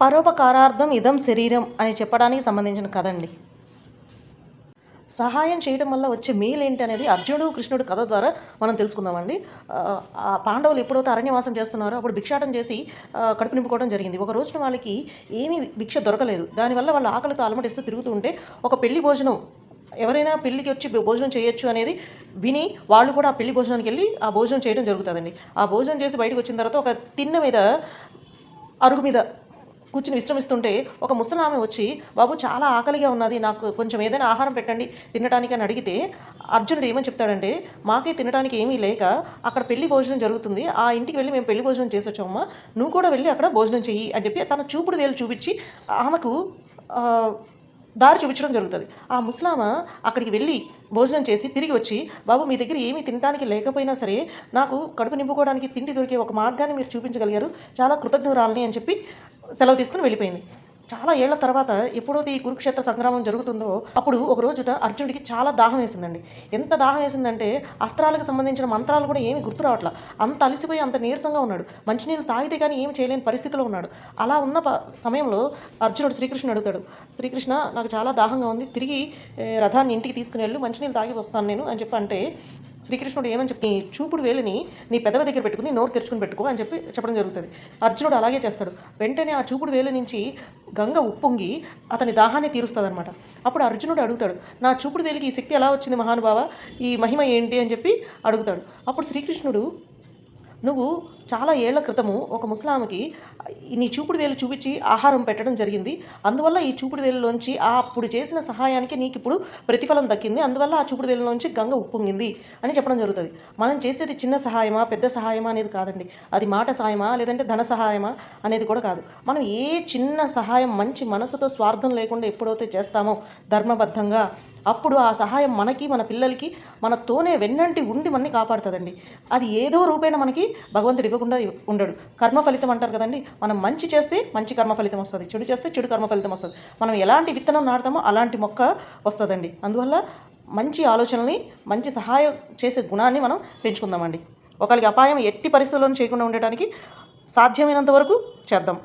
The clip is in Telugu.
పరోపకారార్థం ఇదం శరీరం అని చెప్పడానికి సంబంధించిన కథ అండి సహాయం చేయడం వల్ల వచ్చే మేలు ఏంటి అనేది అర్జునుడు కృష్ణుడు కథ ద్వారా మనం తెలుసుకుందామండి. ఆ, పాండవులు ఎప్పుడైతే అరణ్యవాసం చేస్తున్నారో అప్పుడు భిక్షాటం చేసి కడుపు నింపుకోవడం జరిగింది. ఒక రోజున వాళ్ళకి ఏమీ భిక్ష దొరకలేదు. దానివల్ల వాళ్ళు ఆకలితో అలమటిస్తూ తిరుగుతూ ఉంటే ఒక పెళ్ళి భోజనం ఎవరైనా పెళ్ళికి వచ్చి భోజనం చేయొచ్చు అనేది విని వాళ్ళు కూడా ఆ పెళ్ళి భోజనానికి వెళ్ళి ఆ భోజనం చేయడం జరుగుతుందండి. ఆ భోజనం చేసి బయటకు వచ్చిన తర్వాత ఒక తిన్న మీద అరుగు మీద కూర్చుని విశ్రమిస్తుంటే ఒక ముసలామె వచ్చి బాబు చాలా ఆకలిగా ఉన్నది నాకు కొంచెం ఏదైనా ఆహారం పెట్టండి తినడానికి అని అడిగితే అర్జునుడు ఏమని చెప్తాడంటే మాకే తినడానికి ఏమీ లేక అక్కడ పెళ్ళి భోజనం జరుగుతుంది ఆ ఇంటికి వెళ్ళి మేము పెళ్ళి భోజనం చేసి వచ్చామమ్మా నువ్వు కూడా వెళ్ళి అక్కడ భోజనం చెయ్యి అని చెప్పి తన చూపుడు వేలు చూపించి ఆమెకు దారి చూపించడం జరుగుతుంది. ఆ ముస్లామ అక్కడికి వెళ్ళి భోజనం చేసి తిరిగి వచ్చి బాబు మీ దగ్గర ఏమీ తినడానికి లేకపోయినా సరే నాకు కడుపు నింపుకోవడానికి తిండి దొరికే ఒక మార్గాన్ని మీరు చూపించగలిగారు చాలా కృతజ్ఞురాలని అని చెప్పి సెలవు తీసుకుని వెళ్ళిపోయింది. చాలా ఏళ్ళ తర్వాత ఎప్పుడైతే ఈ కురుక్షేత్ర సంగ్రామం జరుగుతుందో అప్పుడు ఒక రోజున అర్జునుడికి చాలా దాహం వేసిందండి. ఎంత దాహం వేసిందంటే అస్త్రాలకు సంబంధించిన మంత్రాలు కూడా ఏమి గుర్తు రావట్లా. అంత అలసిపోయి అంత నీరసంగా ఉన్నాడు. మంచినీళ్ళు తాగితే కానీ ఏమి చేయలేని పరిస్థితిలో ఉన్నాడు. అలా ఉన్న ప- సమయంలో అర్జునుడు శ్రీకృష్ణుడు అడుగుతాడు. శ్రీకృష్ణ నాకు చాలా దాహంగా ఉంది. తిరిగి రథాన్ని ఇంటికి తీసుకుని వెళ్ళు. మంచినీళ్ళు తాగి వస్తాను నేను అని చెప్పి అంటే శ్రీకృష్ణుడు ఏమని చెప్పి చూపుడు వేలిని నీ పెదవి దగ్గర పెట్టుకుని నోరు తెరుచుకుని పెట్టుకో అని చెప్పి చెప్పడం జరుగుతుంది. అర్జునుడు అలాగే చేస్తాడు. వెంటనే ఆ చూపుడు వేలు నుంచి గంగ ఉప్పొంగి అతని దాహాన్ని తీరుస్తుందనమాట అప్పుడు అర్జునుడు అడుగుతాడు నా చూపుడు వేలికి ఈ శక్తి ఎలా వచ్చింది మహానుభావ? ఈ మహిమ ఏంటి? అని చెప్పి అడుగుతాడు. అప్పుడు శ్రీకృష్ణుడు నువ్వు చాలా ఏళ్ళ క్రితము ఒక ముసలామెకి నీ చూపుడు వేలు చూపించి ఆహారం పెట్టడం జరిగింది. అందువల్ల ఈ చూపుడు వేలులోంచి ఆ అప్పుడు చేసిన సహాయానికి నీకు ఇప్పుడు ప్రతిఫలం దక్కింది. అందువల్ల ఆ చూపుడు వేలులోంచి గంగ ఉప్పొంగింది అని చెప్పడం జరుగుతుంది. మనం చేసేది చిన్న సహాయమా పెద్ద సహాయమా అనేది కాదండి. అది మాట సహాయమా లేదంటే ధన సహాయమా అనేది కూడా కాదు. మనం ఏ చిన్న సహాయం మంచి మనసుతో స్వార్థం లేకుండా ఎప్పుడైతే చేస్తామో ధర్మబద్ధంగా అప్పుడు ఆ సహాయం మనకి మన పిల్లలకి మనతోనే వెన్నంటి ఉండి మనని కాపాడుతుందండి. అది ఏదో రూపేణ మనకి భగవంతుడు ఇవ్వకుండా ఉండడు. కర్మ ఫలితం అంటారు కదండి మనం మంచి చేస్తే మంచి కర్మ ఫలితం వస్తుంది. చెడు చేస్తే చెడు కర్మ ఫలితం వస్తుంది. మనం ఎలాంటి విత్తనం నాటుతామో అలాంటి మొక్క వస్తుందండి. అందువల్ల మంచి ఆలోచనల్ని మంచి సహాయం చేసే గుణాన్ని మనం పెంచుకుందామండి. ఒకరికి అపాయం ఎట్టి పరిస్థితుల్లోనూ చేయకుండా ఉండటానికి సాధ్యమైనంత వరకు చేద్దాం.